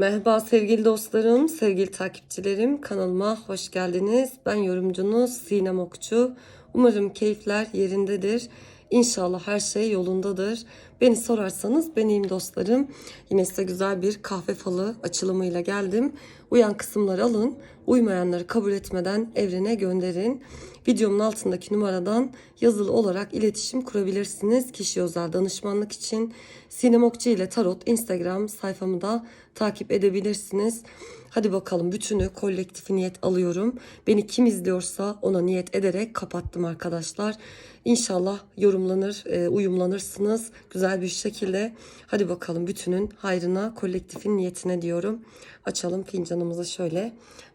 Merhaba sevgili dostlarım, sevgili takipçilerim. Kanalıma hoş geldiniz. Ben yorumcunuz Sinem Okçu. Umarım keyifler yerindedir. İnşallah her şey yolundadır. Beni sorarsanız ben dostlarım. Yine size güzel bir kahve falı açılımıyla geldim. Uyan kısımları alın. Uymayanları kabul etmeden evrene gönderin. Videomun altındaki numaradan yazılı olarak iletişim kurabilirsiniz. Kişi özel danışmanlık için Sinem ile Tarot Instagram sayfamı da takip edebilirsiniz. Hadi bakalım bütünü kolektif niyet alıyorum. Beni kim izliyorsa ona niyet ederek kapattım arkadaşlar. İnşallah yorumlanır, e, uyumlanırsınız güzel bir şekilde. Hadi bakalım bütünün hayrına, kolektifin niyetine diyorum. Açalım fincanımızı şöyle.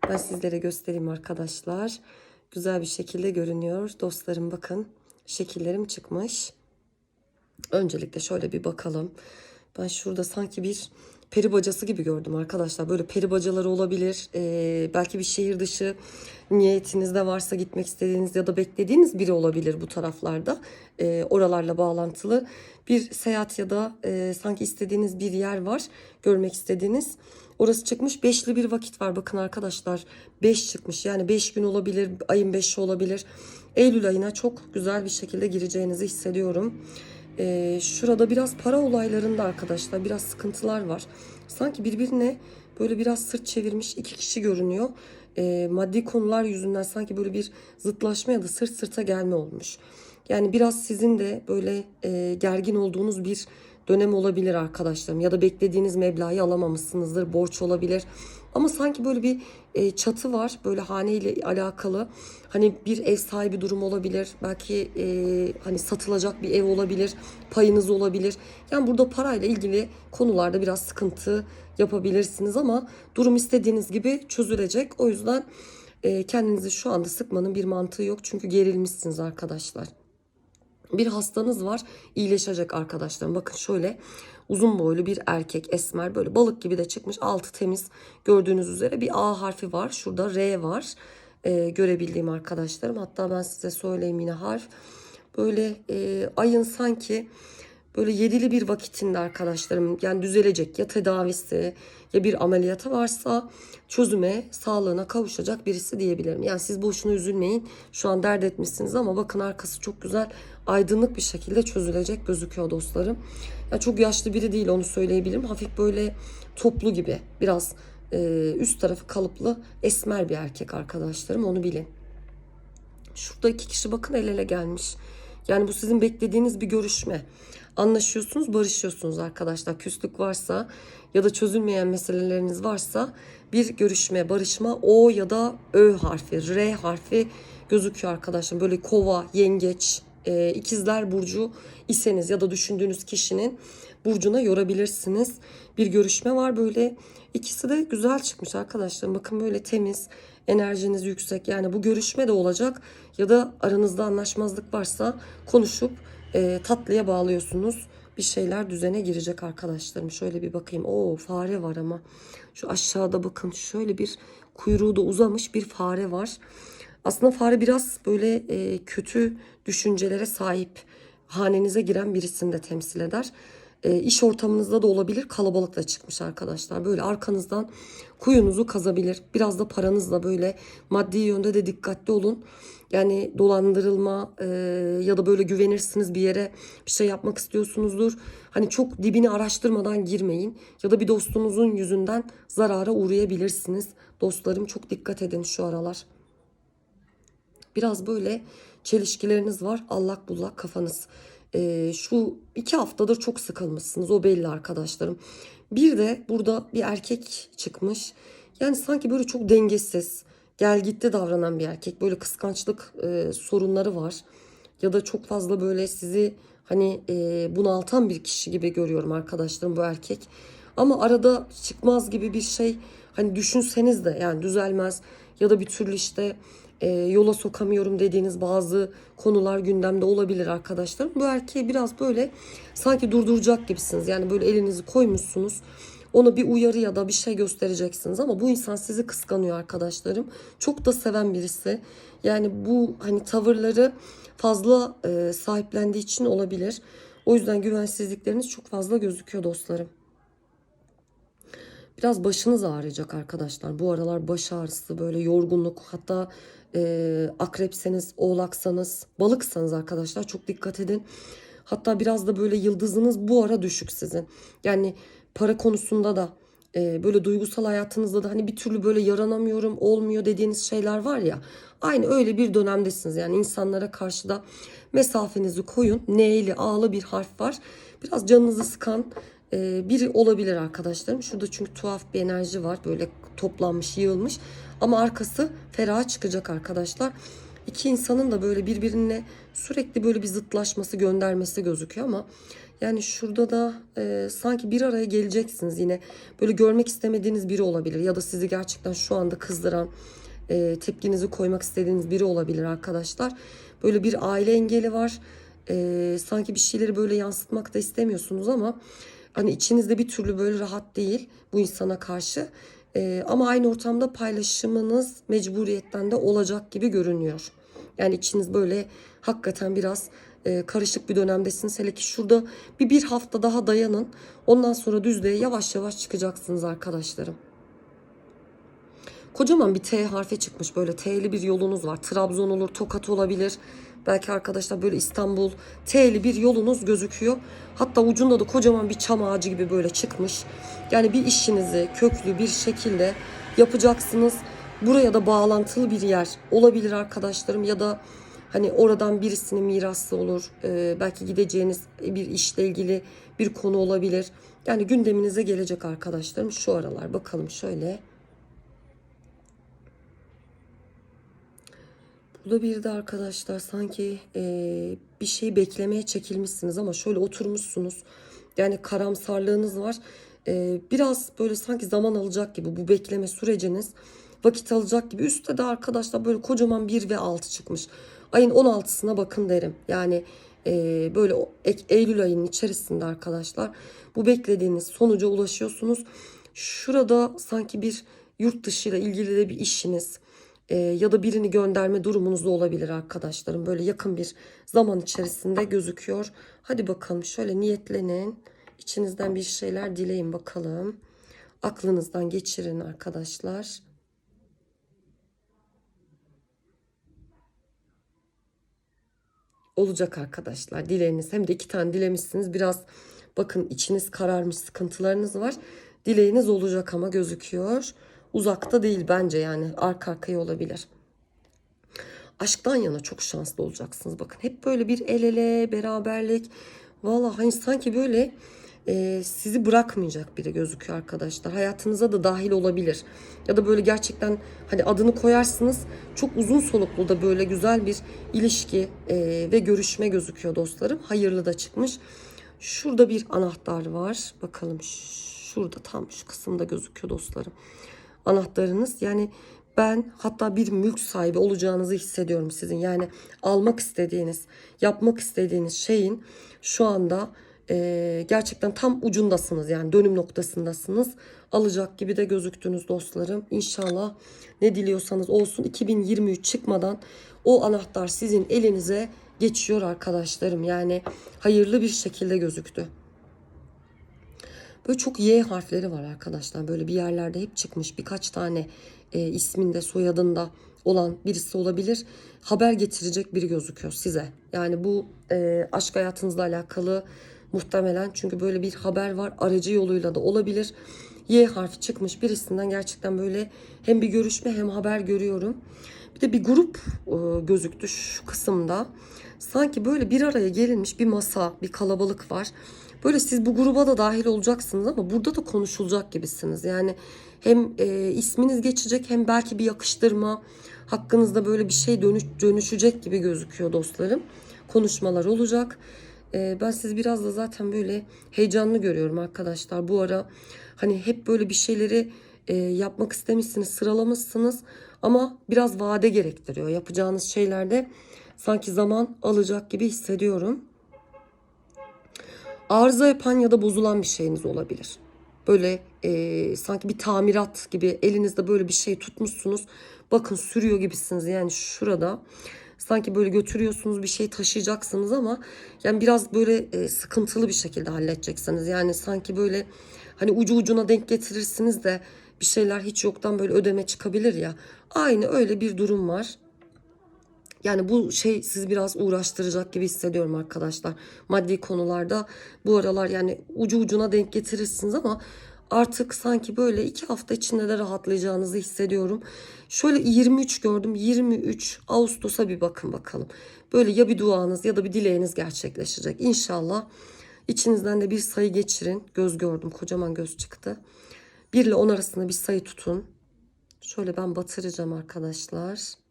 Ben sizlere göstereyim arkadaşlar. Güzel bir şekilde görünüyor. Dostlarım bakın şekillerim çıkmış. Öncelikle şöyle bir bakalım. Ben şurada sanki bir peri bacası gibi gördüm arkadaşlar. Böyle peri bacaları olabilir. Ee, belki bir şehir dışı niyetinizde varsa gitmek istediğiniz ya da beklediğiniz biri olabilir bu taraflarda. Ee, oralarla bağlantılı bir seyahat ya da e, sanki istediğiniz bir yer var. Görmek istediğiniz. Orası çıkmış. Beşli bir vakit var. Bakın arkadaşlar. Beş çıkmış. Yani beş gün olabilir. Ayın beşi olabilir. Eylül ayına çok güzel bir şekilde gireceğinizi hissediyorum. Ee, şurada biraz para olaylarında arkadaşlar biraz sıkıntılar var. Sanki birbirine böyle biraz sırt çevirmiş iki kişi görünüyor. Ee, maddi konular yüzünden sanki böyle bir zıtlaşma ya da sırt sırta gelme olmuş. Yani biraz sizin de böyle e, gergin olduğunuz bir dönem olabilir arkadaşlarım. Ya da beklediğiniz meblağı alamamışsınızdır. Borç olabilir. Ama sanki böyle bir e, çatı var. Böyle haneyle alakalı. Hani bir ev sahibi durum olabilir. Belki e, hani satılacak bir ev olabilir. Payınız olabilir. Yani burada parayla ilgili konularda biraz sıkıntı yapabilirsiniz ama durum istediğiniz gibi çözülecek. O yüzden e, kendinizi şu anda sıkmanın bir mantığı yok. Çünkü gerilmişsiniz arkadaşlar. Bir hastanız var iyileşecek arkadaşlarım. Bakın şöyle uzun boylu bir erkek esmer böyle balık gibi de çıkmış. Altı temiz gördüğünüz üzere bir A harfi var. Şurada R var ee, görebildiğim arkadaşlarım. Hatta ben size söyleyeyim yine harf. Böyle e, ayın sanki böyle yedili bir vakitinde arkadaşlarım yani düzelecek ya tedavisi ya bir ameliyatı varsa çözüme sağlığına kavuşacak birisi diyebilirim. Yani siz boşuna üzülmeyin şu an dert etmişsiniz ama bakın arkası çok güzel aydınlık bir şekilde çözülecek gözüküyor dostlarım. Yani çok yaşlı biri değil onu söyleyebilirim hafif böyle toplu gibi biraz e, üst tarafı kalıplı esmer bir erkek arkadaşlarım onu bilin. Şurada iki kişi bakın el ele gelmiş. Yani bu sizin beklediğiniz bir görüşme. Anlaşıyorsunuz, barışıyorsunuz arkadaşlar. Küslük varsa ya da çözülmeyen meseleleriniz varsa bir görüşme, barışma O ya da Ö harfi, R harfi gözüküyor arkadaşlar. Böyle kova, yengeç, e, ikizler burcu iseniz ya da düşündüğünüz kişinin burcuna yorabilirsiniz. Bir görüşme var böyle. İkisi de güzel çıkmış arkadaşlar. Bakın böyle temiz, enerjiniz yüksek. Yani bu görüşme de olacak ya da aranızda anlaşmazlık varsa konuşup e, tatlıya bağlıyorsunuz. Bir şeyler düzene girecek arkadaşlarım. Şöyle bir bakayım. Oo fare var ama. Şu aşağıda bakın şöyle bir kuyruğu da uzamış bir fare var. Aslında fare biraz böyle e, kötü düşüncelere sahip hanenize giren birisini de temsil eder. E, iş ortamınızda da olabilir kalabalıkla çıkmış arkadaşlar. Böyle arkanızdan kuyunuzu kazabilir. Biraz da paranızla böyle maddi yönde de dikkatli olun. Yani dolandırılma e, ya da böyle güvenirsiniz bir yere bir şey yapmak istiyorsunuzdur. Hani çok dibini araştırmadan girmeyin. Ya da bir dostunuzun yüzünden zarara uğrayabilirsiniz. Dostlarım çok dikkat edin şu aralar. Biraz böyle çelişkileriniz var. Allak bullak kafanız. Ee, şu iki haftadır çok sıkılmışsınız. O belli arkadaşlarım. Bir de burada bir erkek çıkmış. Yani sanki böyle çok dengesiz, gel gitti davranan bir erkek. Böyle kıskançlık e, sorunları var. Ya da çok fazla böyle sizi hani e, bunaltan bir kişi gibi görüyorum arkadaşlarım bu erkek. Ama arada çıkmaz gibi bir şey hani düşünseniz de yani düzelmez ya da bir türlü işte e, yola sokamıyorum dediğiniz bazı konular gündemde olabilir arkadaşlar. Bu erkeği biraz böyle sanki durduracak gibisiniz. Yani böyle elinizi koymuşsunuz. Ona bir uyarı ya da bir şey göstereceksiniz ama bu insan sizi kıskanıyor arkadaşlarım. Çok da seven birisi. Yani bu hani tavırları fazla e, sahiplendiği için olabilir. O yüzden güvensizlikleriniz çok fazla gözüküyor dostlarım. Biraz başınız ağrıyacak arkadaşlar. Bu aralar baş ağrısı, böyle yorgunluk, hatta e, akrepseniz, oğlaksanız, balıksanız arkadaşlar çok dikkat edin. Hatta biraz da böyle yıldızınız bu ara düşük sizin. Yani para konusunda da e, böyle duygusal hayatınızda da hani bir türlü böyle yaranamıyorum, olmuyor dediğiniz şeyler var ya. Aynı öyle bir dönemdesiniz. Yani insanlara karşı da mesafenizi koyun. N'li, A'lı bir harf var. Biraz canınızı sıkan e, biri olabilir arkadaşlarım. Şurada çünkü tuhaf bir enerji var. Böyle toplanmış, yığılmış. Ama arkası ferah çıkacak arkadaşlar. İki insanın da böyle birbirine sürekli böyle bir zıtlaşması, göndermesi gözüküyor ama yani şurada da e, sanki bir araya geleceksiniz yine. Böyle görmek istemediğiniz biri olabilir ya da sizi gerçekten şu anda kızdıran, e, tepkinizi koymak istediğiniz biri olabilir arkadaşlar. Böyle bir aile engeli var. E, sanki bir şeyleri böyle yansıtmak da istemiyorsunuz ama hani içinizde bir türlü böyle rahat değil bu insana karşı. E, ama aynı ortamda paylaşımınız mecburiyetten de olacak gibi görünüyor. Yani içiniz böyle hakikaten biraz e, karışık bir dönemdesiniz. Hele ki şurada bir bir hafta daha dayanın. Ondan sonra düzlüğe yavaş yavaş çıkacaksınız arkadaşlarım. Kocaman bir T harfi çıkmış böyle T'li bir yolunuz var. Trabzon olur, Tokat olabilir. Belki arkadaşlar böyle İstanbul T'li bir yolunuz gözüküyor. Hatta ucunda da kocaman bir çam ağacı gibi böyle çıkmış. Yani bir işinizi köklü bir şekilde yapacaksınız. Buraya da bağlantılı bir yer olabilir arkadaşlarım ya da hani oradan birisinin mirası olur. Ee, belki gideceğiniz bir işle ilgili bir konu olabilir. Yani gündeminize gelecek arkadaşlarım şu aralar. Bakalım şöyle. Burada bir de arkadaşlar sanki e, bir şey beklemeye çekilmişsiniz ama şöyle oturmuşsunuz. Yani karamsarlığınız var. E, biraz böyle sanki zaman alacak gibi bu bekleme süreciniz vakit alacak gibi. Üstte de arkadaşlar böyle kocaman 1 ve 6 çıkmış. Ayın 16'sına bakın derim. Yani e, böyle Eylül ayının içerisinde arkadaşlar bu beklediğiniz sonuca ulaşıyorsunuz. Şurada sanki bir yurt dışıyla ilgili de bir işiniz e, ya da birini gönderme durumunuz da olabilir arkadaşlarım. Böyle yakın bir zaman içerisinde gözüküyor. Hadi bakalım şöyle niyetlenin. İçinizden bir şeyler dileyin bakalım. Aklınızdan geçirin arkadaşlar. olacak arkadaşlar dileğiniz. Hem de iki tane dilemişsiniz. Biraz bakın içiniz kararmış sıkıntılarınız var. Dileğiniz olacak ama gözüküyor. Uzakta değil bence yani arka arkaya olabilir. Aşktan yana çok şanslı olacaksınız. Bakın hep böyle bir el ele beraberlik. Vallahi hani sanki böyle e, sizi bırakmayacak biri gözüküyor arkadaşlar. Hayatınıza da dahil olabilir. Ya da böyle gerçekten hani adını koyarsınız. Çok uzun soluklu da böyle güzel bir ilişki e, ve görüşme gözüküyor dostlarım. Hayırlı da çıkmış. Şurada bir anahtar var. Bakalım şurada tam şu kısımda gözüküyor dostlarım. Anahtarınız yani ben hatta bir mülk sahibi olacağınızı hissediyorum sizin. Yani almak istediğiniz, yapmak istediğiniz şeyin şu anda e, gerçekten tam ucundasınız. Yani dönüm noktasındasınız. Alacak gibi de gözüktünüz dostlarım. İnşallah ne diliyorsanız olsun 2023 çıkmadan o anahtar sizin elinize geçiyor arkadaşlarım. Yani hayırlı bir şekilde gözüktü. Böyle çok Y harfleri var arkadaşlar. Böyle bir yerlerde hep çıkmış birkaç tane e, isminde soyadında olan birisi olabilir. Haber getirecek biri gözüküyor size. Yani bu e, aşk hayatınızla alakalı muhtemelen çünkü böyle bir haber var. Aracı yoluyla da olabilir. Y harfi çıkmış birisinden gerçekten böyle hem bir görüşme hem haber görüyorum. Bir de bir grup e, gözüktü şu kısımda. Sanki böyle bir araya gelinmiş bir masa, bir kalabalık var. Böyle siz bu gruba da dahil olacaksınız ama burada da konuşulacak gibisiniz. Yani hem e, isminiz geçecek hem belki bir yakıştırma hakkınızda böyle bir şey dönüş, dönüşecek gibi gözüküyor dostlarım. Konuşmalar olacak. E, ben sizi biraz da zaten böyle heyecanlı görüyorum arkadaşlar. Bu ara hani hep böyle bir şeyleri e, yapmak istemişsiniz, sıralamışsınız ama biraz vade gerektiriyor. Yapacağınız şeylerde sanki zaman alacak gibi hissediyorum arıza yapan ya da bozulan bir şeyiniz olabilir. Böyle e, sanki bir tamirat gibi elinizde böyle bir şey tutmuşsunuz. Bakın sürüyor gibisiniz yani şurada. Sanki böyle götürüyorsunuz bir şey taşıyacaksınız ama yani biraz böyle e, sıkıntılı bir şekilde halledeceksiniz. Yani sanki böyle Hani ucu ucuna denk getirirsiniz de bir şeyler hiç yoktan böyle ödeme çıkabilir ya. Aynı öyle bir durum var. Yani bu şey sizi biraz uğraştıracak gibi hissediyorum arkadaşlar. Maddi konularda bu aralar yani ucu ucuna denk getirirsiniz ama artık sanki böyle iki hafta içinde de rahatlayacağınızı hissediyorum. Şöyle 23 gördüm. 23 Ağustos'a bir bakın bakalım. Böyle ya bir duanız ya da bir dileğiniz gerçekleşecek. İnşallah içinizden de bir sayı geçirin. Göz gördüm. Kocaman göz çıktı. 1 ile 10 arasında bir sayı tutun. Şöyle ben batıracağım arkadaşlar.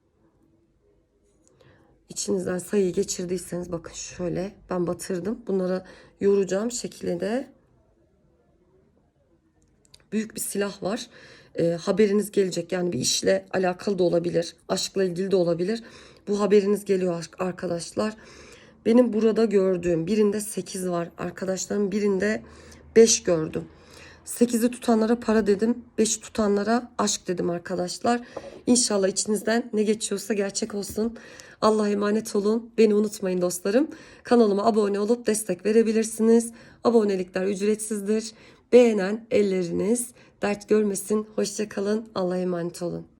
İçinizden sayıyı geçirdiyseniz bakın şöyle ben batırdım. Bunları yoracağım şekilde. Büyük bir silah var. Ee, haberiniz gelecek. Yani bir işle alakalı da olabilir. Aşkla ilgili de olabilir. Bu haberiniz geliyor ar- arkadaşlar. Benim burada gördüğüm birinde 8 var. Arkadaşlarım birinde 5 gördüm. 8'i tutanlara para dedim. 5'i tutanlara aşk dedim arkadaşlar. İnşallah içinizden ne geçiyorsa gerçek olsun. Allah'a emanet olun. Beni unutmayın dostlarım. Kanalıma abone olup destek verebilirsiniz. Abonelikler ücretsizdir. Beğenen elleriniz dert görmesin. Hoşçakalın. Allah'a emanet olun.